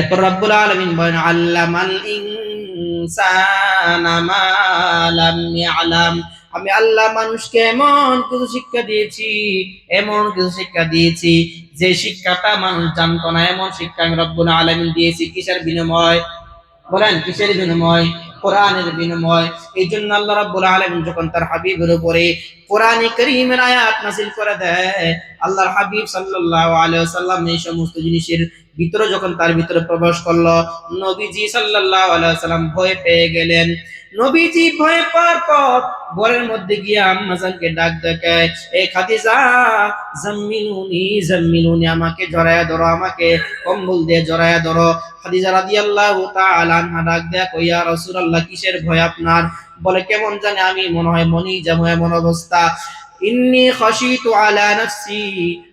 এরপর রব্বুল আলামিন বলেন, আল্লামাল ইনসানা মা লাম আমি আল্লাহ মানুষকে এমন কিছু শিক্ষা দিয়েছি, এমন কিছু শিক্ষা দিয়েছি, যে শিক্ষাটা মানুষ জানতো না। এমন শিক্ষা আমি রব্বুল আলামিন দিয়েছি কিসের বিনিময়? বলেন, কিসের বিনিময়? কোরআনের বিনিময়। এই জন্য আল্লাহ রাব্বুল আলামিন যখন তার হাবিবের উপরে কোরআনে করিমের আয়াত নাযিল করে দেয়, আল্লাহর হাবিব সাল্লাল্লাহু আলাইহি ওয়াসাল্লাম এই সমস্ত জিনিসের ভিতরে যখন তার ভিতরে প্রবেশ করল, নবীজি সাল্লাল্লাহু আলাইহি ওয়াসাল্লাম ভয় পেয়ে গেলেন। নবীজি ভয় পাওয়ার পর ঘরের মধ্যে গিয়ে আম্মাজানকে ডাক দেখে, এ খাদিজা, জাম্মিলুনি জাম্মিলুনি, আমাকে জড়ায়া ধরো, আমাকে কম্বল দিয়ে জড়ায়া ধরো। খাদিজা রাদিয়াল্লাহু তাআলা আনহা ডাক দেয়া কইয়া রাসূলুল্লাহ, কিসের ভয় আপনার? বলে, কেমন জানে আমি মনে হয় মনি যেমন এমন অবস্থা। ইন্নি খাশিতু আলা নাফসি।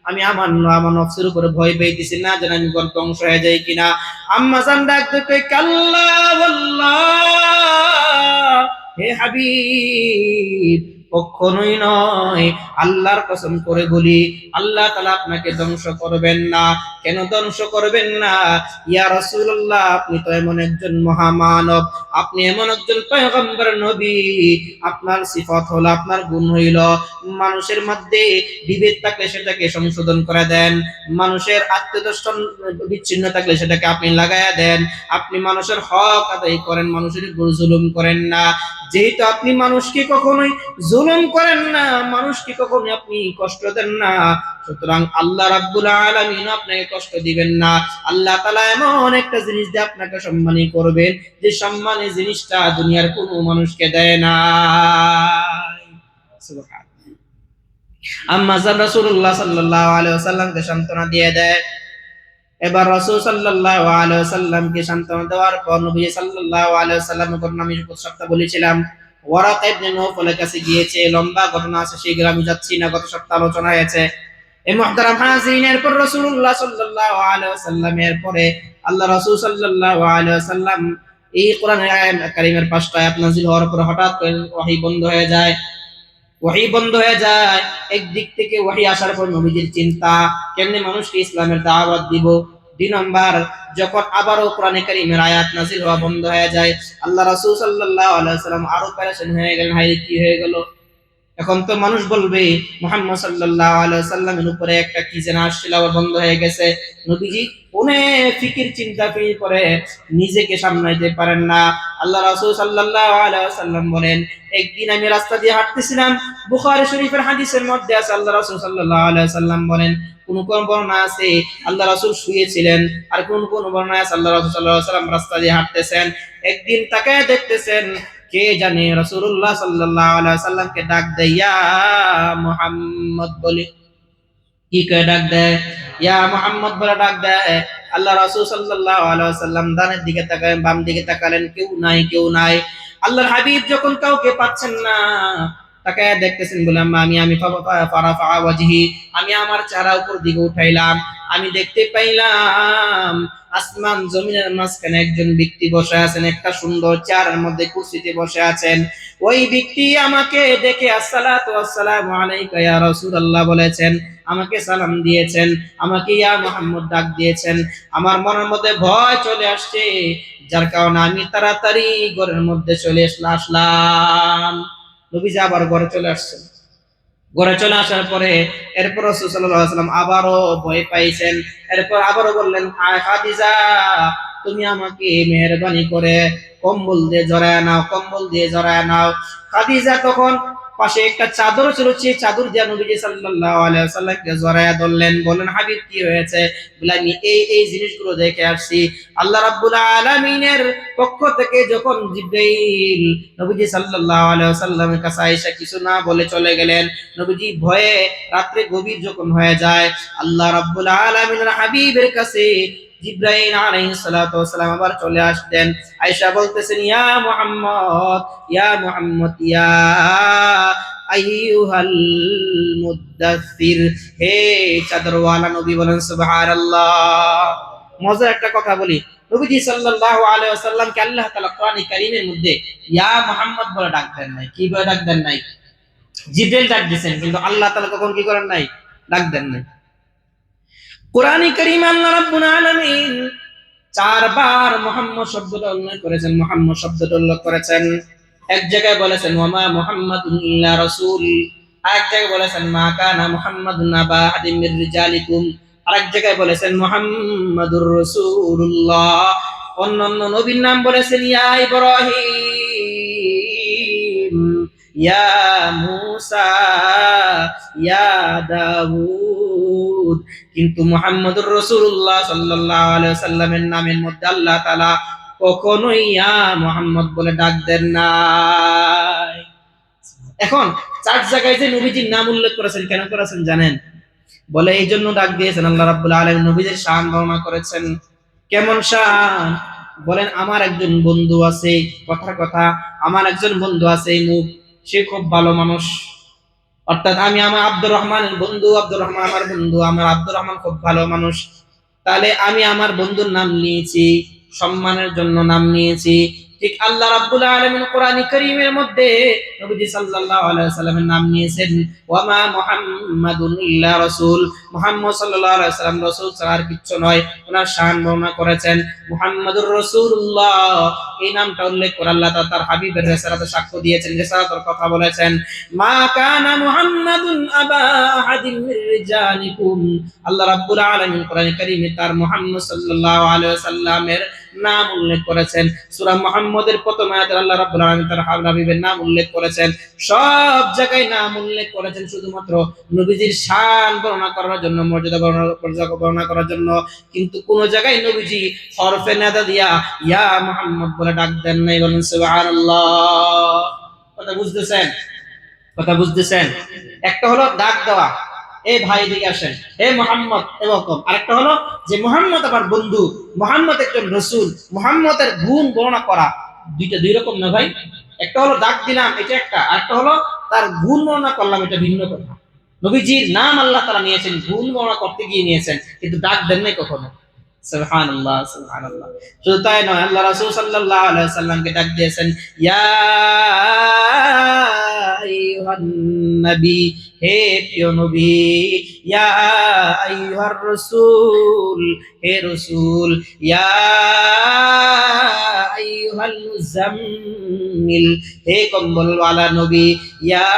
আমি আমার আমার নফসের উপরে ভয় পেয়েছি না জানি আমি কোন অংশ হয়ে যাই কিনা। আম্মা জান ডাকতে দেখে কাল্লা, ওয়াল্লাহ, হে হাবিব কখনোই নয়। আল্লাহর কসম করে বলি, আল্লাহ তালা আপনাকে ধ্বংস করবেন না। কেন ধ্বংস করবেন না? ইয়া রাসূলুল্লাহ, আপনি তো এমন একজন মহামানব। আপনি এমন একজন পয়গম্বর নবী। আপনার সিফত হলো, আপনার গুণ হইল। মানুষের মধ্যে বিভেদ থাকলে সেটাকে সংশোধন করে দেন। মানুষের আত্মদর্শন বিচ্ছিন্ন থাকলে সেটাকে আপনি লাগায়া দেন। আপনি মানুষের হক আদায় করেন, মানুষের উপর জুলুম করেন না। যেহেতু আপনি মানুষকে কখনোই জুলুম করেন না, মানুষকে কখনোই আপনি কষ্ট দেন না। সুতরাং আল্লাহ রাব্বুল আলামিন আপনাকে কষ্ট দিবেন না। আল্লাহ তাআলা এমন একটা জিনিস দিয়ে আপনাকে সম্মানী করবেন, যে সম্মানের জিনিসটা দুনিয়ার কোনো মানুষকে দেয় না আম্মা রাসূলুল্লাহ সাল্লাল্লাহু আলাইহি ওয়াসাল্লামকে সান্ত্বনা দিয়ে দেয়। এবার রাসূল সাল্লাল্লাহু আলাইহি ওয়াসাল্লামকে সান্ত্বনা দেওয়ার পর নবী সাল্লাল্লাহু আলাইহি ওয়াসাল্লামের ঘটনা আমি সপ্তাহে বলেছিলাম আছে হঠাৎ বন্ধ হয়ে যায়। ওহী বন্ধ হয়ে যায়। একদিক থেকে ওয়াহি আসার পর নবীজির চিন্তা, কেমনে মানুষকে ইসলামের দাওয়াত দিব? দুই নম্বর, যখন আবারও কোরআনে কারিমের আয়াত নাজিল হওয়া বন্ধ হয়ে যায়, আল্লাহ রাসূল সাল্লাল্লাহু আলাইহি আরও প্যারেশান হয়ে গেলেন হাই কি হয়ে গেল? এখন তো মানুষ বলবে, মুহাম্মদ সাল্লাল্লাহু আলাইহি ওয়াসাল্লামের উপরে একটা কি যেন আসছিল আবার বন্ধ হয়ে গেছে। নবীজি অনেক ফিকির, চিন্তা ফির করে নিজেকে সামলাইতে পারেন না। আল্লাহ রাসূল সাল্লাল্লাহু আলাইহি ওয়াসাল্লাম বলেন, একদিন আমি রাস্তা দিয়ে হাঁটতেছিলাম, বুখারী শরীফের হাদিসের মধ্যে আছে, আল্লাহ রাসূল সাল্লাল্লাহু আলাইহি ওয়াসাল্লাম বলেন, কোন কোন বর্ণনা আছে, আল্লাহ রাসূল শুয়েছিলেন, আর কোন কোন বর্ণনা আছে, আল্লাহ রাসূল সাল্লাল্লাহু আলাইহি ওয়াসাল্লাম রাস্তা দিয়ে হাঁটতেছেন, একদিন তাকে দেখতেছেন কে জানে? রসুল্লাহ সাল্লাল্লাহু আলাইহি ওয়াসাল্লামকে ডাক দেয়, ইয়া মোহাম্মদ বলে। কি করে ডাক দেয়? ইয়া মোহাম্মদ বলে ডাক দেয়। আল্লাহ রসুল সাল্লাল্লাহু আলাইহি ওয়াসাল্লাম ডানের দিকে তাকালেন, বাম দিকে তাকালেন। কেউ নাই কেউ নাই। আল্লাহর হাবিব যখন কাউকে পাচ্ছেন না তাকে দেখতেছেন বললাম আমি আমি আমি আমার চেহারা উপর দিকে উঠাইলাম। আমি দেখতে পাইলাম আসমান জমিনের মাঝখানে একজন ব্যক্তি বসে আছেন, একটা সুন্দর চেয়ারের মধ্যে কুর্সিতে বসে আছেন। ওই ব্যক্তি আমাকে দেখে আসসালাতু আসসালামু আলাইকা ইয়া রাসূলুল্লাহ বলেছেন, আমাকে সালাম দিয়েছেন, আমাকে ইয়া মুহাম্মদ ডাক দিয়েছেন। আমার মনের মধ্যে ভয় চলে আসছে, যার কারণে আমি তাড়াতাড়ি ঘরের মধ্যে চলে আসলাম। নবীজি আবার ঘরে চলে আসছেন। ঘরে চলে আসার পরে এরপর রসুল্লাহাম আবারও ভয় পাইছেন। এরপর আবারও বললেন আয় খাদিজা, তুমি আমাকে মেহরবানি করে কম্বল দিয়ে জড়ায় নাও, কম্বল দিয়ে জড়ায় নাও। খাদিজা তখন পাশে একটা চাদর ছিল, সেই চাদর দিয়ে নবীজি সাল্লাল্লাহু আলাইহি ওয়াসাল্লামকে জড়ায়া ধরলেন বলেন হাবিব, কি হয়েছে? বলে, আমি এই এই জিনিসগুলো দেখে আসছি। আল্লাহ রাব্বুল আলামিনের পক্ষ থেকে যখন জিব্রাইল নবীজি সাল্লাল্লাহু আলাইহি ওয়াসাল্লামের কাছে আয়েশা কিছু না বলে চলে গেলেন, নবীজি ভয়ে রাত্রে গভীর যখন হয়ে যায়, আল্লাহ রাব্বুল আলামিনের হাবিবের কাছে জিব্রাইল আলাইহিস সালাতু ওয়াসালাম আবার চলে আসতেন আয়েশা বলতেছেন, ইয়া মুহাম্মদ ইয়া মুহাম্মদ, ইয়া আইয়ুহাল মুদাসসির। হে চাদরওয়ালা নবী বলেন, সুবহানাল্লাহ। মজার একটা কথা বলি, নবীজি সাল্লাল্লাহু আলাইহি ওয়াসাল্লামকে আল্লাহ তাআলা কোরআনে কারীমের মধ্যে ইয়া মুহাম্মদ বলে ডাক দেন নাই। কি বলে ডাক দেন নাই? জিব্রাইল ডাক দিয়েছেন, কিন্তু আল্লাহ তাআলা কখন কি করেন নাই? ডাক দেন নাই। কোরআনে কারীম আল্লাহ রাব্বুল আলামিন চারবার মোহাম্মদ শব্দটা উল্লেখ করেছেন, মোহাম্মদ শব্দটা উল্লেখ করেছেন। এক জায়গায় বলেছেন, ওয়ামা মোহাম্মদুন ইল্লা রাসূল। আরেক জায়গায় বলেছেন, মা কানা মুহাম্মাদুন আবা আহাদিম মির রিজালিকুম। আরেক জায়গায় বলেছেন, মুহাম্মাদুর রাসূলুল্লাহ। অন্যান্য নবীর নাম বলেছেন, ইয়া ইব্রাহিম। ইয়া মুসা। ইয়া দাউদ। কিন্তু ওয়াসাল্লামের নামের মধ্যে আল্লাহ কখনোই বলে ডাক দেন নাই। এখন চার জায়গায় যে নবীজির নাম উল্লেখ করেছেন, কেন করেছেন জানেন? বলে এই জন্য ডাক দিয়েছেন, আল্লাহ রাব্বুল আলামিন নবীজির শান বর্ণনা করেছেন। কেমন শান? বলেন, আমার একজন বন্ধু আছে, কথার কথা, আমার একজন বন্ধু আছে মুখ, সে খুব ভালো মানুষ। অর্থাৎ আমি আমার আব্দুর রহমানের বন্ধু, আব্দুর রহমান আমার বন্ধু, আমার আব্দুর রহমান খুব ভালো মানুষ। তাহলে আমি আমার বন্ধুর নাম নিয়েছি, সম্মানের জন্য নাম নিয়েছি ঠিক আল্লাহ রাব্বুল আলামিন কোরআন কারীমের মধ্যে নবীজি সাল্লাল্লাহু আলাইহি সাল্লামের নাম নিয়েছেন, ওয়ামা মুহাম্মাদুন ইল্লা রাসূল। মুহাম্মদ সাল্লাল্লাহু আলাইহি সাল্লাম রাসূল ছাড়া আর কিচ্ছু নয়, ওনার শান বর্ণনা করেছেন, মুহাম্মাদুর রাসূলুল্লাহ। এই নামটা উল্লেখ করে আল্লাহ তাআলা তার হাবিবের রিসালাতে সাক্ষ্য দিয়েছেন, রিসালাতের কথা বলেছেন, মা কানা মুহাম্মাদুন আবা আহাদিন মির রিজালিকুম। আল্লাহ রাব্বুল আলামিন কোরআন কারীমে তার মুহাম্মদ সাল্লাল্লাহু আলাইহি সাল্লামের নাম উল্লেখ করেছেন। সূরা মুহাম্মদের প্রথম আয়াতে আল্লাহ রাব্বুল আলামিন তার হাবিবের নাম উল্লেখ করেছেন। সব জায়গায় নাম উল্লেখ করেছেন শুধুমাত্র নবীজির শান বর্ণনা করার জন্য, মর্যাদা বর্ণনা বর্ণনা করার জন্য। কিন্তু কোন জায়গায় নবীজি হরফে নাদা দিয়া, ইয়া মুহাম্মদ বলে ডাক দেন নাই। বলেন, সুবহানাল্লাহ। কথা বুঝতেছেন? কথা বুঝতেছেন? একটা হলো ডাক দেওয়া। এ ভাই আসেন। মোহাম্মদ এরকম আরেকটা হলো যে মোহাম্মদ বন্ধু, মোহাম্মদ একজন রসুল, মোহাম্মদের গুণ করা। দুইটা দুই রকম না ভাই? একটা হলো ডাক দিলাম, এটা একটা। আরেকটা হলো তার গুণ করলাম, এটা ভিন্ন কথা। নবীজির নাম আল্লাহ তারা নিয়েছেন, গুণ বর্ণনা করতে গিয়ে নিয়েছেন, কিন্তু ডাক দেন নাই কখনো। সুবহানাল্লাহ তাই আল্লাহ ডাক দিয়েছেন, ইয়া হে প্রিয় নবী, ইয়া আইয়ুহার রাসূল, হে রাসূল, ইয়া আইয়ুহাল মুজাম্মিল হে কম্বলওয়ালা নবী, ইয়া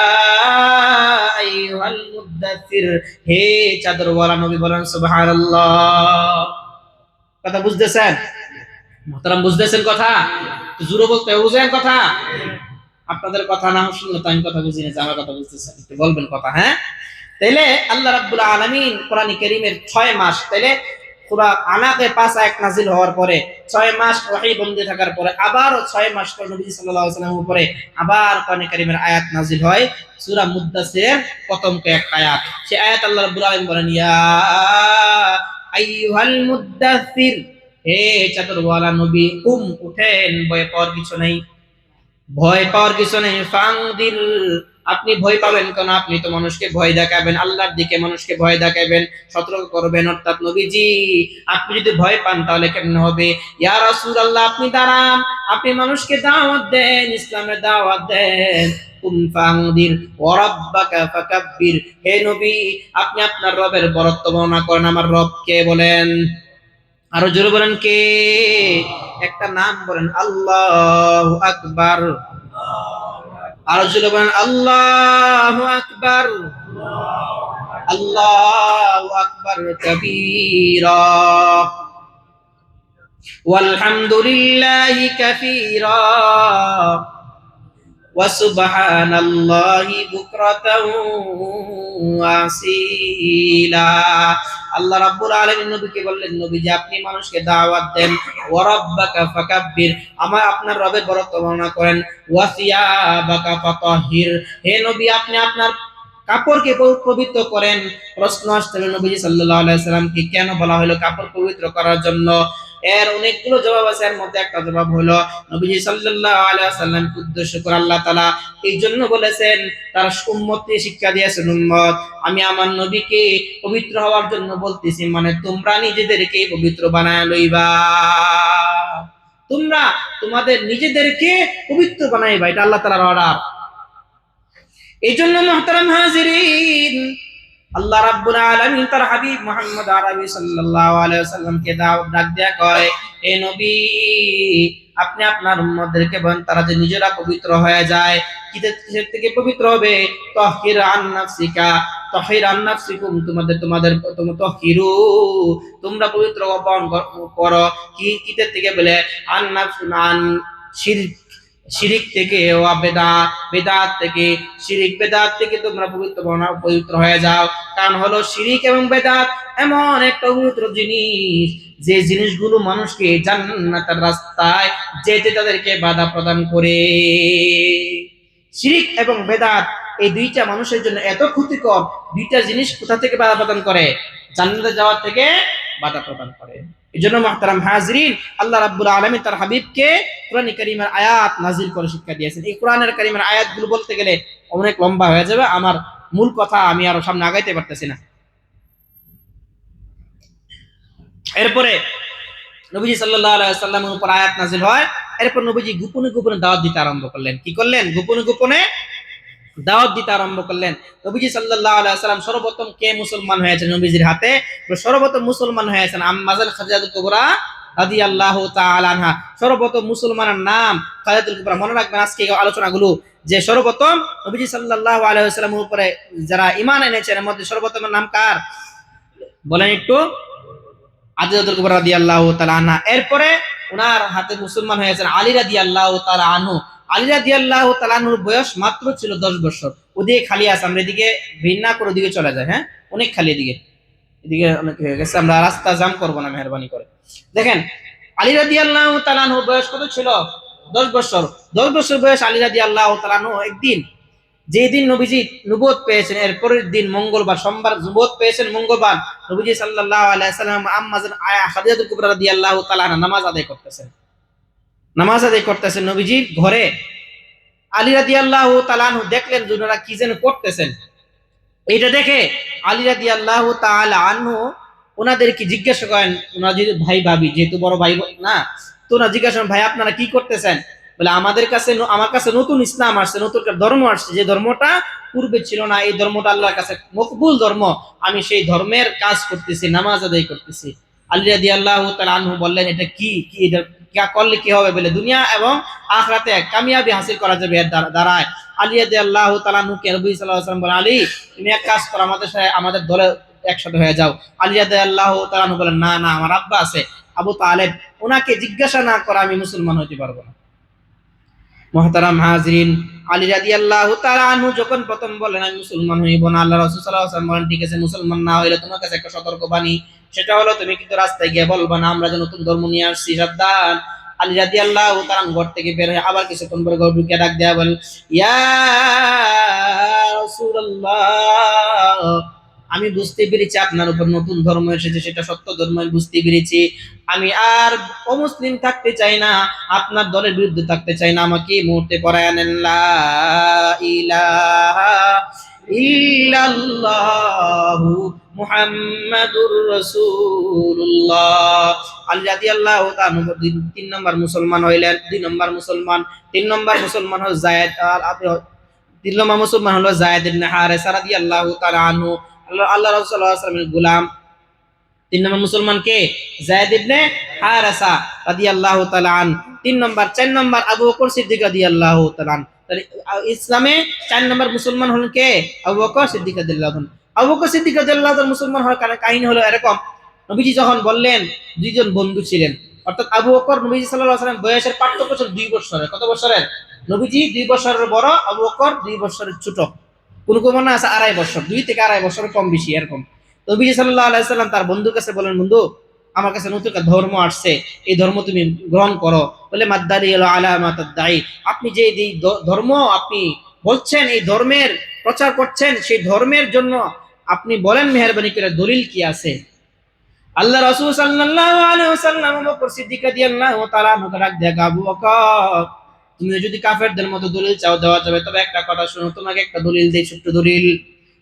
আইয়ুহাল মুদ্দাথির হে চাদরওয়ালা নবী বলেন সুবহানাল্লাহ। কথা বুঝতেছেন? মোহতারাম, বুঝতেছেন কথা? জুড়ে বলতে বুঝেন কথা? আপনাদের কথা না শুনলে তো আমি কথা বুঝি না, যে আমার কথা বুঝতেছেন। একটু বলবেন কথা হ্যাঁ? তাইলে আল্লাহ রাব্বুল আলামিন কোরআন কারীমের 6 মাস, তাইলে পুরা আনাকে পাঁচ এক নাজিল হওয়ার পরে 6 মাস ওহী বন্দী থাকার পরে আবার 6 মাস পর নবী সাল্লাল্লাহু আলাইহি ওয়াসাল্লামের উপরে আবার কোরআন কারীমের আয়াত নাজিল হয়। সূরা মুদ্দাসিরের প্রথম কয়েক আয়াত। সেই আয়াত আল্লাহ রাব্বুল আলামিন বলেন, ইয়া আইয়ুহাল মুদ্দাসির হে চাদরওয়ালা নবী কুম উঠেন, ভয় পাওয়ার কিছু নেই। ভয় পাওয়ার কিছু নেই। ফাংদির আপনি ভয় পাবেন কেন? আপনি তো মানুষকে ভয় দেখাবেন, আল্লাহর দিকে মানুষকে ভয় দেখাবেন, সতর্ক করবেন, অর্থাৎ নবীজি, আপনি যদি ভয় পান তাহলে কেমন হবে? ইয়া রাসূলুল্লাহ, আপনি দাঁড়ান, আপনি মানুষকে দাওয়াত দেন ইসলামের দাওয়াত দেন। হে নবী, আপনি আপনার রবের বরত্ব বর্ণনা করেন, আমার রব কে বলেন? আরো জোরে বলেন কে একটা নাম বলেন আল্লাহ আকবার আরো জোরে বলেন আল্লাহ আকবার আল্লাহ আকবার কবীরা والحمد لله كثيرا وسبحان الله بكرة وأصيلا আল্লাহ রাব্বুল আলামিন নবীকে বললেন নবী যে আপনি মানুষকে দাওয়াত দেন ওয়া রাব্বাকা ফাকাব্বির আমার আপনার রবের বরত্ব বর্ণনা করেন ওয়া সিয়াবাকা ফাতাহির হে নবী আপনি আপনার কাপড়কে প- পবিত্র করেন প্রশ্ন আসতে হলো নবীজি সাল্লাল্লাহু আলাইহি সাল্লামকে কেন বলা হলো কাপড় পবিত্র করার জন্য এর অনেকগুলো জবাব আছে। এর মধ্যে একটা জবাব হলো নবীজি সাল্লাল্লাহু আলাইহি সাল্লামকে উদ্দেশ্য করে আল্লাহ তাআলা এই জন্য বলেছেন, তার উম্মতকে শিক্ষা দিয়েছেন, উম্মত, আমি আমার নবীকে পবিত্র হওয়ার জন্য বলতেছি মানে তোমরা নিজেদেরকে পবিত্র বানায় লইবা। তোমরা তোমাদের নিজেদেরকে পবিত্র বানাইবা। এটা আল্লাহ তাআলার অর্ডার এই জন্য মহতারাম হাজিরিন আল্লাহ রাব্বুল আলামিন তার হাবিব মুহাম্মদ আরবি সাল্লাল্লাহু আলাইহি ওয়াসাল্লামকে দাও ডাক দেয়া কয় হে নবী, আপনি আপনার উম্মতদেরকে বলেন, তারা যে নিজেরা পবিত্র হয়ে যায়, কিসের থেকে পবিত্র হবে? তাহহির আন নাফসিকা তাহহির আন নাফসিকুম, তোমাদের তোমাদের তোমরা তাহহিরু তোমরা পবিত্র বহন করো কি, কিসের থেকে বলে, আন নাফস আন শিরক শিরিক থেকে ওয়া বেদাত বেদাত থেকে, শিরিক বেদাত থেকে তোমরা পবিত্র বনা- পবিত্র হয়ে যাও। কারণ হলো শিরিক এবং বেদাত এমন একটা পবিত্র জিনিস, যে জিনিসগুলো মানুষকে জান্নাতের রাস্তায় যেতে তাদেরকে বাধা প্রদান করে। শিরিক এবং বেদাত এই দুইটা মানুষের জন্য এত ক্ষতিকর, দুইটা জিনিস কোথা থেকে বাধা প্রদান করে? জান্নাতে যাওয়ার থেকে বাধা প্রদান করে। হাজরিন, আল্লাহ রাব্বুল আলামিন তার হাবিবকে কোরআন কারিমের আয়াত নাজিল করে শিক্ষা দিয়েছেন। এই কোরআনের কারিমের আয়াতগুলো বলতে গেলে অনেক লম্বা হয়ে যাবে, আমার মূল কথা আমি আরও সামনে আগাইতে পারতেছি না। এরপরে নবীজি সাল্লামের উপর আয়াত নাজিল হয়, এরপর নবীজি গোপনে গোপনে দাওয়াত দিতে আরম্ভ করলেন। কি করলেন? গোপনে গোপনে দাওয়াত দিতে আরম্ভ করলেন। নবীজি সাল্লাল্লাহু আলাইহি সাল্লাম সর্বপ্রথম কে মুসলমান হয়েছেন নবীজির হাতে? সর্বপ্রথম মুসলমান হয়েছেন আম্মাজাল খাদিজাতুল কুবরা রাদিয়াল্লাহু তাআলা আনহা। সর্বপ্রথম মুসলমানের নাম খাদিজাতুল কুবরা। মনে রাখবেন আজকে আলোচনাগুলো যে সর্বপ্রথম নবীজি সাল্লাল্লাহু আলাইহি ওয়াসাল্লামের উপরে যারা ঈমান এনেছেন, এর মধ্যে সর্বপ্রথমের নাম কার? বলেন একটু। আদিজাতুল কুবরা রাদিয়াল্লাহু তাআলা আনহা। এরপরে ওনার হাতে মুসলমান হয়েছেন আলী রাদিয়াল্লাহু তাআলা আনহু। আলী রাদিয়াল্লাহু তাআলা আনহুর বয়স মাত্র ছিল 10 বছর। ওদিকে খালি আছে, আমরা এদিকে ভিন্না করে ওদিকে চলে যায় হ্যাঁ? অনেক খালি এদিকে। এদিকে অনেক হয়ে গেছে, আমরা রাস্তা জাম করব না, মেহরবানি করে। দেখেন, আলী রাদিয়াল্লাহু তাআলা আনহুর বয়স কত ছিল? 10 বছর। 10 বছর বয়স আলী রাদিয়াল্লাহু তাআলা আনহু একদিন, যেদিন নবীজি নবুয়ত পেয়েছেন, এর পরের দিন মঙ্গলবার, সোমবার নুবোধ পেয়েছেন, মঙ্গলবার নবীজি সাল্লাল্লাহু আলাইহি সাল্লাম আম্মাজান আয়া খাদিজাতুল কুবরা রাদিয়াল্লাহু তাআলা নামাজ আদায় করতেছেন। নামাজ আদায় করতেছেন নবীজির ঘরে। আলী রাদিয়াল্লাহু তাআলা আনহু দেখলেন যে কি যেন করতেছেন। এটা দেখে আলী রাদিয়াল্লাহু তাআলা আনহু ওনাদেরকে জিজ্ঞাসা করেন, ওনারা যেহেতু ভাই, ভাবি, যেহেতু বড় ভাই না, তো ওনারা জিজ্ঞাসা করেন, ভাই, আপনারা কি করতেছেন? বলে, আমাদের কাছে আমার কাছে নতুন ইসলাম আসছে, নতুন ধর্ম আসছে, যে ধর্মটা পূর্বে ছিল না, এই ধর্মটা আল্লাহর কাছে মকবুল ধর্ম, আমি সেই ধর্মের কাজ করতেছি, নামাজ আদায় করতেছি। আলী রাদিয়াল্লাহু তাআলা আনহু বললেন, এটা কি কি এটা করলে কি হবে বলে? দুনিয়া এবং আখরাতে কামিয়াবি হাসিল করা যাবে দ্বারায়। আলী রাদিয়াল্লাহু তাআলা আনহু কে নবী সাল্লাল্লাহু বলেন, আলী, তুমি এক কাজ করো, আমাদের সাথে আমাদের দলে একসাথে হয়ে যাও। আলী রাদিয়াল্লাহু তাআলা আনহু বলেন, না না, আমার আব্বা আছে, আবু তালেব, ওনাকে জিজ্ঞাসা না করা আমি মুসলমান হতে পারব না। মহতারাম হাজরিন, আলী রাদিয়াল্লাহু তাআলা আনহু যখন প্রথম বলেন আমি মুসলমান হইব না, আল্লাহ রাসূল ওয়াসাল্লাম বলেন, ঠিক আছে, মুসলমান না হইলে তোমার কাছে একটা সতর্ক বাণী। সেটা হলো তুমি কিন্তু রাস্তায় গিয়ে বলবা, না, আমরা যে নতুন ধর্ম নিয়ে আসছি, সাবধান। আলী রাদিয়াল্লাহু তাআলা ঘর থেকে বের হয়ে আবার কিছুক্ষণ পরে ঘর ঢুকে ডাক দেয়া রাসূলুল্লাহ, আমি বুঝতে পেরেছি আপনার উপর নতুন ধর্ম এসেছে, সেটা সত্য ধর্ম বুঝতে পেরেছি। আমি আর অমুসলিম থাকতে চাই না, আপনার দলের বিরুদ্ধে থাকতে চাই না, আমাকে মুহূর্তে পড়ায় আনেন লা ইলাহা ইল্লাল্লাহু মুহাম্মাদুর রাসূলুল্লাহ। আলী রাদিয়াল্লাহু তাআলা তিন নম্বর মুসলমান হইলেন, দুই নম্বর মুসলমান, তিন নম্বর মুসলমান হল আপনি তিন নম্বর মুসলমান হলো জায়েদ ইবনে হারেসা রাদিয়াল্লাহু তাআলা আনহু। আল্লাহ রাসূল সাল্লাল্লাহু আলাইহি গোলাম। তিন নম্বর মুসলমান কে? জায়েদ ইবনে হারেসা রাদিয়াল্লাহু তাআলা আন তিন নম্বর, চার নম্বর আবু বকর সিদ্দিক রাদিয়াল্লাহু তাআলা আন ইসলামে চার নম্বর মুসলমান হলেন কে? আবু বকর সিদ্দিক রাদিয়াল্লাহু আনহু আবু বকর সিদ্দিক রাদিয়াল্লাহু মুসলমান হওয়ার কাহিনী হলো এরকম। নবীজি যখন বললেন, দুইজন বন্ধু ছিলেন। অর্থাৎ আবু বকর নবীজি সাল্লাল্লাহু আলাইহি বয়সের পার্থক্য ছিল দুই বছরের। কত বছরের? নবীজি দুই বছরের বড় আবু বকর দুই বছরের ছোট। কোন কোন আছে, আড়াই বছর। দুই থেকে আড়াই বছর কম বেশি, এরকম। নবীজি সাল্লাল্লাহু আলাইহি সাল্লাম তার বন্ধুর কাছে বলেন বন্ধু, আমার কাছে নতুন একটা ধর্ম আসছে। এই ধর্ম তুমি গ্রহণ করো। বলে মাদ্দারি এলো আলামাতাদ দাই আপনি যে ধর্ম আপনি বলছেন, এই ধর্মের প্রচার করছেন, সেই ধর্মের জন্য আপনি বলেন মেহরবানি করে, দলিল কি আছে? আল্লাহ রাসূল সাল্লাল্লাহু আলাইহি ওয়াসাল্লাম বকর সিদ্দিক রাদিয়াল্লাহু তাআলা মুখ রাখ বকর, তুমি যদি কাফেরদের মতো দলিল চাও, দেওয়া যাবে। তবে একটা কথা শুনো, তোমাকে একটা দলিল দেই, ছোট্ট দলিল।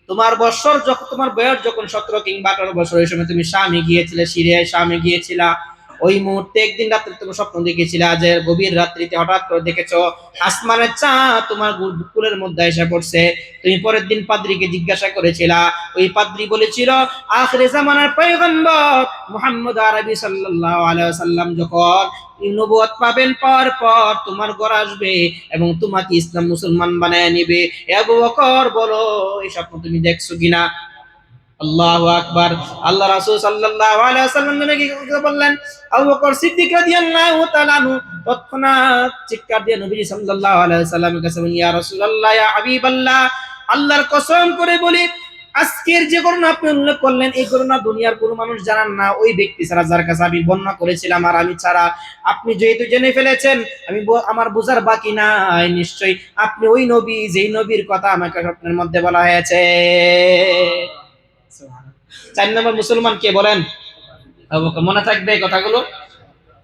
তোমার বছর যখন, তোমার বয়স যখন সতেরো কিংবা আঠারো বছর, ওই সময় তুমি স্বামী গিয়েছিলে, সিরিয়ায় স্বামী গিয়েছিলা। ওই মুহূর্তে একদিন রাত্রে তুমি স্বপ্ন দেখেছিলা যে গভীর রাত্রিতে হঠাৎ করে দেখেছ, আসমানের চাঁদ তোমার বুকুলের মধ্যে এসে পড়ছে। তুমি পরের দিন পাদ্রিকে জিজ্ঞাসা করেছিলা, ওই পাদ্রি বলেছিল, আখরে জামানার পয়গম্বর মুহাম্মদ আরবি সাল্লাল্লাহু আলাইহি সাল্লাম যখন নবুয়ত পাবেন পাওয়ার পর তোমার ঘর আসবে এবং তোমাকে ইসলাম মুসলমান বানায় নিবে। আবু বকর বলো, এই স্বপ্ন তুমি দেখছ কিনা? আল্লাহু আকবার। আল্লাহ রাসূল সাল্লাল্লাহু আলাইহি ওয়াসাল্লাম নবীকে বললেন? আবু বকর সিদ্দিক রাদিয়াল্লাহু তাআলা তৎক্ষণাৎ চিৎকার দিয়ে নবী সাল্লাল্লাহু আলাইহি ওয়াসাল্লামের কাছে ইয়া রাসূলুল্লাহ, ইয়া হাবিবাল্লাহ, আল্লাহর কসম করে বলি, আজকের যে ঘটনা আপনি উল্লেখ করলেন, এই ঘটনা দুনিয়ার কোনো মানুষ জানান না। ওই ব্যক্তি ছাড়া যার কাছে আমি বর্ণনা করেছিলাম আর আমি ছাড়া আপনি যেহেতু জেনে ফেলেছেন, আমি আমার বোঝার বাকি নাই নিশ্চয়ই। আপনি ওই নবী, যেই নবীর কথা আমাকে স্বপ্নের মধ্যে বলা হয়েছে। চার নম্বর মুসলমান কে বলেন? মনে থাকবে কথাগুলো?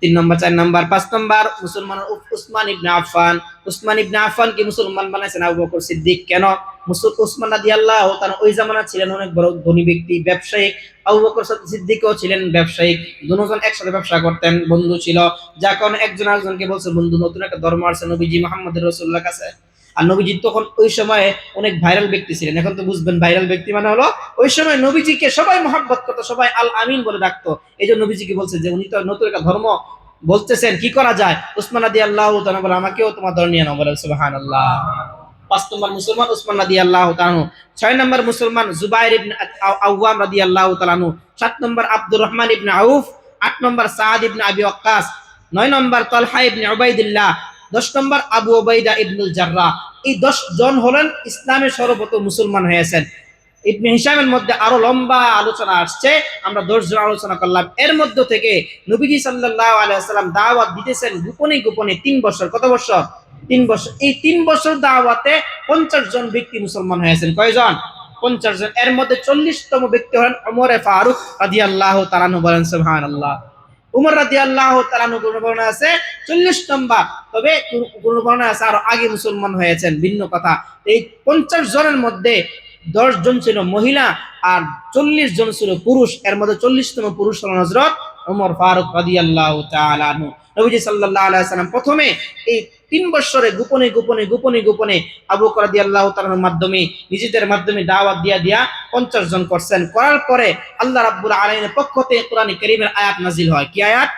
তিন নম্বর, চার নম্বর, পাঁচ নম্বর, মুসলমান উসমান ইবনে আফফান। উসমান ইবনে আফফান কি মুসলমান বানাইছেন? আবু বকর সিদ্দিক, কেন? মুসল, উসমান রাদিয়াল্লাহু তাআলা ওই জামানা ছিলেন অনেক বড় ধনী ব্যক্তি, ব্যবসায়িক। আবু বকর সিদ্দিকও ছিলেন ব্যবসায়িক। দুজন একসাথে ব্যবসা করতেন, বন্ধু ছিল। যা কারণে একজন আরেকজনকে বলছে, বন্ধু, নতুন একটা ধর্ম আসছে নবীজি মোহাম্মদ রসুল্লাহ কাছে। আর নবীজি তখন ওই সময় অনেক ভাইরাল ব্যক্তি ছিলেন। এখন তো বুঝবেন ভাইরাল ব্যক্তি মানে হলো ওই সময় নবীজিকে সবাই মহাব্বত করতো, সবাই আল আমিন বলে ডাকতো। এই জন্য নবীজিকে বলছে যে, উনি তো নতুন একটা ধর্ম বলতেছেন, কি করা যায়? উসমান আদি আল্লাহ বলে, আমাকেও তোমার ধর্ম নিয়ে বলে আল্লাহ পাঁচ মুসলমান আল্লাহ ছয় আল্লাহ সাত নম্বর আব্দুর রহমান ইবনে আউফ। আট নম্বর সাদ ইবনে আবি নয় নম্বর তলহা ইবনে উবাইদুল্লাহ। দশ নম্বর আবু ওবাইদা ইবনুল জাররা। এই দশ জন হলেন ইসলামের সর্বপ্রথম মুসলমান হয়েছেন। ইবনে হিসামের মধ্যে আরও লম্বা আলোচনা আসছে, আমরা দশ জন আলোচনা করলাম। এর মধ্য থেকে নবীজি সাল্লাল্লাহু আলাইহি ওয়াসাল্লাম দাওয়াত দিতেছেন গোপনে গোপনে তিন বছর। কত বছর? তিন বছর। এই তিন বছর দাওয়াতে পঞ্চাশ জন ব্যক্তি মুসলমান হয়েছেন। কয়জন? পঞ্চাশ জন। এর মধ্যে চল্লিশতম ব্যক্তি হলেন ওমরে ফারুক রাজি আল্লাহ তালানু বলেন সুবহান আল্লাহ উমর রাজি আল্লাহ বর্ণনা আছে, চল্লিশ নম্বর। তবে কোন- বর্ণনা আছে, আরও আগে মুসলমান হয়েছেন, ভিন্ন কথা। এই পঞ্চাশ জনের মধ্যে দশ জন ছিল মহিলা আর চল্লিশ জন ছিল পুরুষ। এর মধ্যে চল্লিশতম পুরুষ হল হজরত ওমর ফারুক রাজি আল্লাহ তালানু নবীজি সাল্লাহ আলাইসালাম প্রথমে এই তিন বছরে গোপনে গোপনে গোপনে গোপনে আবু করাদি আল্লাহ তালার মাধ্যমে নিজেদের মাধ্যমে দাওয়াত দিয়া দিয়া পঞ্চাশ জন করছেন করার পরে আল্লাহ রাব্বুল আলামিনের পক্ষ থেকে কোরআন কারীমের আয়াত নাজিল হয় কি আয়াত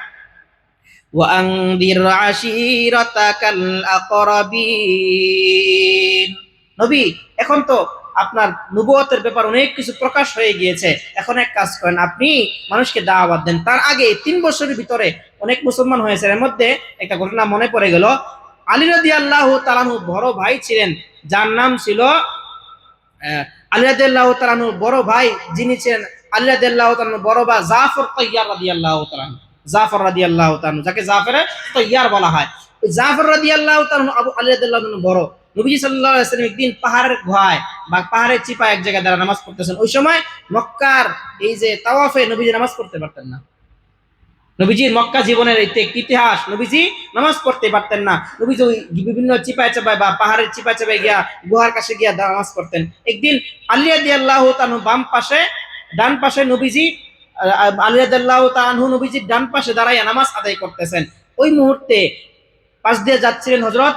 وأنذر عشيرتك الأقربين নবী এখন তো আপনার নবুয়তের ব্যাপার অনেক কিছু প্রকাশ হয়ে গিয়েছে এখন এক কাজ করেন আপনি মানুষকে দাওয়াত দেন তার আগে এই তিন বছরের ভিতরে অনেক মুসলমান হয়েছে এর মধ্যে একটা ঘটনা মনে পড়ে গেল আলী রাদি আল্লাহ তালানু বড় ভাই ছিলেন, যার নাম ছিল আলী রাদি আল্লাহ তালানু বড় ভাই, যিনি ছিলেন আলী রাদি আল্লাহ তালানু বড় ভাই জাফর তৈয়ার রাদি আল্লাহ তালানু জাফর রাদি আল্লাহ তালানু যাকে জাফরে তৈয়ার বলা হয়। জাফর রাদি আল্লাহ তালানু আবু আলী রাদি আল্লাহ বড়। নবীজি সাল্লাল্লাহু আলাইহি একদিন পাহাড়ের গুহায় বা পাহাড়ের চিপা এক জায়গায় দাঁড়া নামাজ পড়তেছেন। ওই সময় মক্কার এই যে তাওয়াফে নবীজি নামাজ পড়তে পারতেন না। নবীজির মক্কা জীবনের এই ইতিহাস। নবীজি নামাজ পড়তে পারতেন না। নবীজি ওই বিভিন্ন চিপায় চাপায় বা পাহাড়ের চিপায় চাপায় গিয়া, গুহার কাছে গিয়া নামাজ পড়তেন। একদিন আলিয়া দি আল্লাহ তানু বাম পাশে, ডান পাশে নবীজি তানহু নবীজির ডান পাশে দাঁড়াইয়া নামাজ আদায় করতেছেন। ওই মুহূর্তে পাশ দিয়ে যাচ্ছিলেন হজরত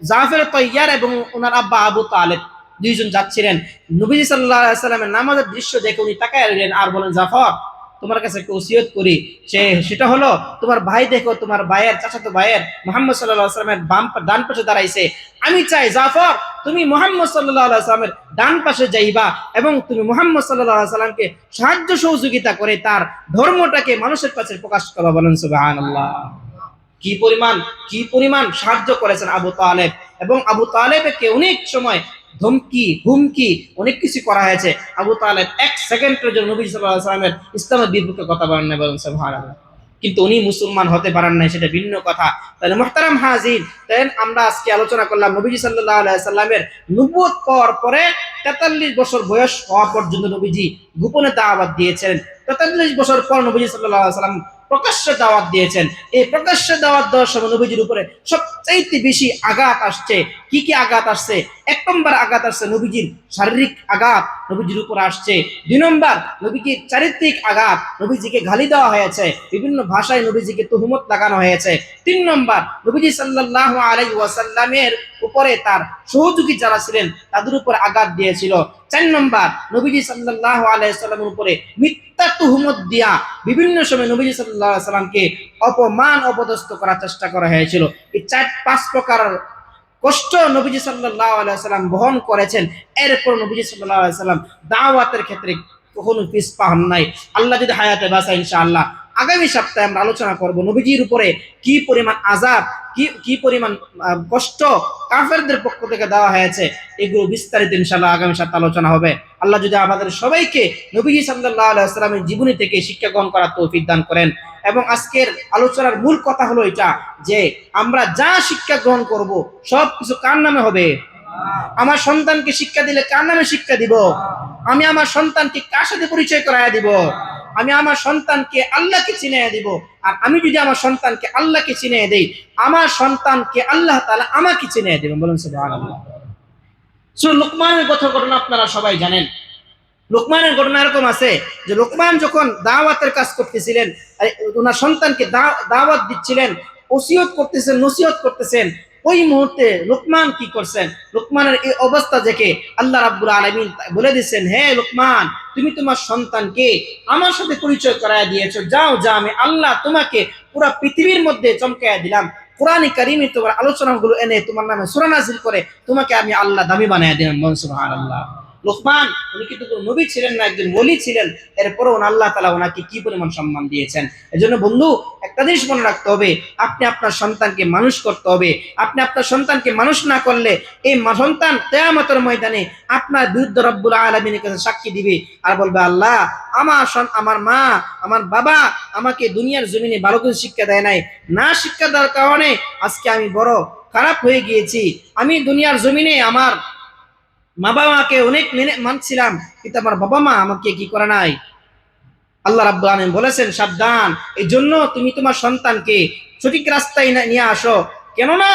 জাফর তৈয়ার এবং ওনার আব্বা আবু তালেব। দুইজন যাচ্ছিলেন। নবীজি সাল্লাহ সাল্লামের নামাজের দৃশ্য দেখে উনি তাকায় আর বলেন, জাফর তোমার কাছে ওসিয়ত করি। সে, সেটা হলো তোমার ভাই দেখো, তোমার ভাইয়ের, চাচাতো ভাইয়ের মোহাম্মদ সাল্লাহ আসলামের বাম ডান পাশে দাঁড়াইছে। আমি চাই, জাফর, তুমি মোহাম্মদ সাল্লাহ আসলামের ডান পাশে যাইবা এবং তুমি মোহাম্মদ সাল্লাহ সাল্লামকে সাহায্য সহযোগিতা করে তার ধর্মটাকে মানুষের কাছে প্রকাশ করা বলেন আল্লাহ কি পরিমাণ কি পরিমাণ সাহায্য করেছেন আবু তালেব। এবং আবু তালেবকে অনেক সময় ধমকি, হুমকি, অনেক কিছু করা হয়েছে। আবু তালেব এক সেকেন্ডের জন্য নবী সাল্লামের ইসলামের বিপক্ষে কথা বলেন না বলেন সুবহানাল্লাহ। কিন্তু উনি মুসলমান হতে পারেন নাই, সেটা ভিন্ন কথা। তাহলে মোহতারাম হাজির তাই আমরা আজকে আলোচনা করলাম নবীজি আলাইহি সাল্লামের নবুয়ত পাওয়ার পরে তেতাল্লিশ বছর বয়স হওয়া পর্যন্ত নবীজি গোপনে দাওয়াত দিয়েছেন। তেতাল্লিশ বছর পর নবীজি সাল্লাহ সাল্লাম প্রকাশ্য দাওয়াত দিয়েছেন। এই প্রকাশ্য দাওয়াত দেওয়ার সময় নবীজির উপরে সবচাইতে বেশি আঘাত আসছে। কি কি আঘাত আসছে? এক নম্বর আঘাত আসছে নবীজির শারীরিক আঘাত, নবীজির উপর আসছে। দুই নম্বর নবীজির চারিত্রিক আঘাত, নবীজিকে গালি দেওয়া হয়েছে। বিভিন্ন ভাষায় নবীজিকে তুহমত লাগানো হয়েছে। তিন নম্বর নবীজি সাল্লাহ আলাই ওয়াসাল্লামের উপরে তার সহযোগী যারা ছিলেন, তাদের উপর আঘাত দিয়েছিল। চার নম্বর, নবীজি সাল্লাহ আলাইসাল্লামের উপরে মিথ্যা তুহমত দিয়া বিভিন্ন সময় নবীজি সাল্লাহ সাল্লামকে অপমান, অপদস্থ করার চেষ্টা করা হয়েছিল। এই চার, পাঁচ প্রকার কষ্ট নবীজি সাল্লাহ আলাইসাল্লাম বহন করেছেন। এরপর নবীজি সাল্লাহ আলাইসাল্লাম দাওয়াতের ক্ষেত্রে কখনো পিস পাহন নাই। আল্লাহ যদি হায়াতে বাসা ইনশাআল্লাহ। আগামী সপ্তাহে আমরা আলোচনা করব নবীজির উপরে কি পরিমাণ আজাব কি কি পরিমাণ কষ্ট কাফেরদের পক্ষ থেকে দেওয়া হয়েছে, এগুলো বিস্তারিত ইনশাল্লাহ আগামী সাথে আলোচনা হবে। আল্লাহ যদি আমাদের সবাইকে নবী সাল্লাহ আলাইসালামের জীবনী থেকে শিক্ষা গ্রহণ করার তৌফিক দান করেন। এবং আজকের আলোচনার মূল কথা হলো এটা যে, আমরা যা শিক্ষা গ্রহণ করব সব কিছু কার নামে হবে? আমার সন্তানকে শিক্ষা দিলে কার নামে শিক্ষা দিব? আমি আমার সন্তানকে কার সাথে পরিচয় করাইয়া দিব? আমি আমার সন্তানকে আল্লাহকে চিনিয়ে দিব। আর আমি যদি আমার সন্তানকে আল্লাহকে চিনিয়ে দেই, আমার সন্তানকে আল্লাহ তাআলা আমাকে চিনিয়ে দেবেন। বলুন সুবহানাল্লাহ। সো লোকমানের কথা ঘটনা আপনারা সবাই জানেন। লোকমানের ঘটনা এরকম আছে যে লোকমান যখন দাওয়াতের কাজ করতেছিলেন ওনার সন্তানকে দাওয়াত দিচ্ছিলেন, ওসিয়ত করতেছেন, নসিহত করতেছেন ওই মুহূর্তে লোকমান কি করছেন? লোকমানের এই অবস্থা দেখে আল্লাহ রাব্বুল আলমিন বলে দিচ্ছেন, হে লোকমান, তুমি তোমার সন্তানকে আমার সাথে পরিচয় করায় দিয়েছ। যাও, যা, আমি আল্লাহ তোমাকে পুরো পৃথিবীর মধ্যে চমকাই দিলাম। কোরআন কারিমে তোমার আলোচনাগুলো এনে তোমার নামে সূরা নাজিল করে তোমাকে আমি আল্লাহ দামি বানাই দিলাম। মনসুর সুবহানাল্লাহ। লোকমান, উনি কিন্তু কোনো নবী ছিলেন না, একজন ওলি ছিলেন। এরপরে আল্লাহ তালা ওনাকে কি পরিমাণ সম্মান দিয়েছেন? এজন্য বন্ধু, একটা জিনিস মনে রাখতে হবে, আপনি আপনার সন্তানকে মানুষ করতে হবে। আপনি আপনার সন্তানকে মানুষ না করলে এই সন্তান তেয়ামতের ময়দানে আপনার বিরুদ্ধে রব্বুল আলমিনের কাছে সাক্ষী দিবে আর বলবে, আল্লাহ, আমার আমার মা, আমার বাবা আমাকে দুনিয়ার জমিনে ভালো কিছু শিক্ষা দেয় নাই। না শিক্ষা দেওয়ার কারণে আজকে আমি বড় খারাপ হয়ে গিয়েছি। আমি দুনিয়ার জমিনে আমার মা বাবাকে অনেক মেনে মানছিলাম, কিন্তু আমার বাবা মা আমাকে কি করে নাই? আল্লাহ রাব্বুল আলামিন বলেছেন, সাবধান এই জন্য তুমি তোমার সন্তানকে সঠিক রাস্তায় নিয়ে আসো। কেননা,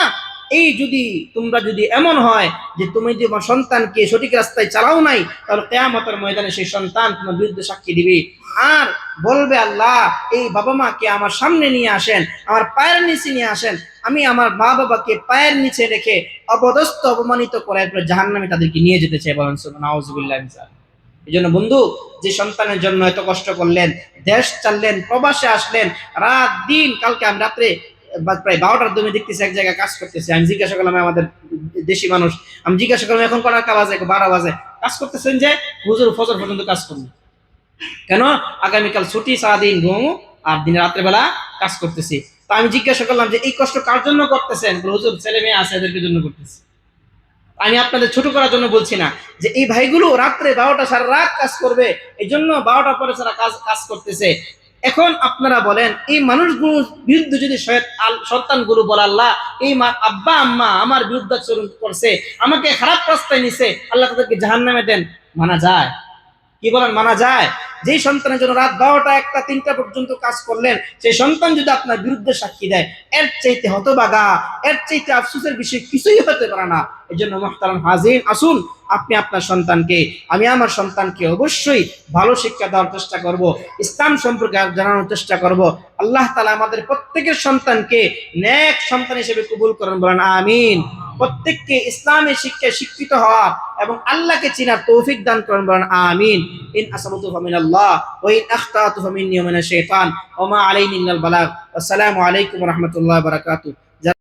এই যদি তোমরা যদি এমন হয় যে তুমি যদি আমার সন্তানকে সঠিক রাস্তায় চালাও নাই, তাহলে কেয়ামতের ময়দানে সেই সন্তান তোমার বিরুদ্ধে সাক্ষী দিবে। আর বলবে আল্লাহ, এই বাবা মাকে আমার সামনে নিয়ে আসেন, আমার পায়ের নিচে নিয়ে আসেন। আমি আমার মা বাবাকে পায়ের নিচে রেখে অপদস্থ, অপমানিত করে এরপরে জাহান নামে তাদেরকে নিয়ে যেতে চাই বলেন নাউজুবিল্লাহ এই জন্য বন্ধু, যে সন্তানের জন্য এত কষ্ট করলেন, দেশ চাললেন প্রবাসে আসলেন, রাত দিন, কালকে আমি রাত্রে প্রায় বারোটার দমে দেখতেছি, এক জায়গায় কাজ করতেছি। আমি জিজ্ঞাসা করলাম আমাদের দেশি মানুষ? আমি জিজ্ঞাসা করলাম, এখন কাজ বাজে? বারো বাজে। কাজ করতেছেন যে, হুজুর ফজর পর্যন্ত কাজ করব কেন? আগামীকাল ছুটি সারাদিন ঘুমো আর দিনে রাত্রে বেলা কাজ করতেছি। তো আমি জিজ্ঞাসা করলাম যে, এই কষ্ট কার জন্য করতেছেন? হুজুর, ছেলে মেয়ে আছে, এদেরকে জন্য করতেছি। আমি আপনাদের ছোট করার জন্য বলছি না যে, এই ভাইগুলো রাত্রে বারোটা সারা রাত কাজ করবে এই জন্য বারোটা পরে সারা কাজ কাজ করতেছে। এখন আপনারা বলেন, এই মানুষগুলোর বিরুদ্ধে যদি সন্তান গুরু বলে আল্লাহ, এই মা, আব্বা, আম্মা আমার বিরুদ্ধাচরণ করছে, আমাকে খারাপ রাস্তায় নিছে, আল্লাহ তাদেরকে জাহান নামে দেন। মানা যায়। কি বলেন, মানা যায়? যেই সন্তানের জন্য রাত বারোটা একটা তিনটা পর্যন্ত কাজ করলেন, সেই সন্তান যদি আপনার বিরুদ্ধে সাক্ষী দেয়, এর চাইতে হতবাগা এর চাইতে আফসোসের বিষয় কিছুই হতে পারে না। এই জন্য মোহতারাম হাজিন আসুন, আপনি আপনার সন্তানকে, আমি আমার সন্তানকে অবশ্যই ভালো শিক্ষা দেওয়ার চেষ্টা করব, ইসলাম সম্পর্কে জানানোর চেষ্টা করব। আল্লাহ তালা আমাদের প্রত্যেকের সন্তানকে নেক সন্তান হিসেবে কবুল করেন বলেন, আমিন। প্রত্যেককে ইসলামের শিক্ষায় শিক্ষিত হওয়া এবং আল্লাহকে চিনার তৌফিক দান করেন বলেন, আমিন। ইন আসামতু ফামিন আল্লাহ ওয়া ইন আখতাতু ফামিন্নি নিয়মিন শেফান ওয়া মা আলাইনি ইল্লাল আসসালামু আলাইকুম রাহমাতুল্লাহি বারাকাতুহু।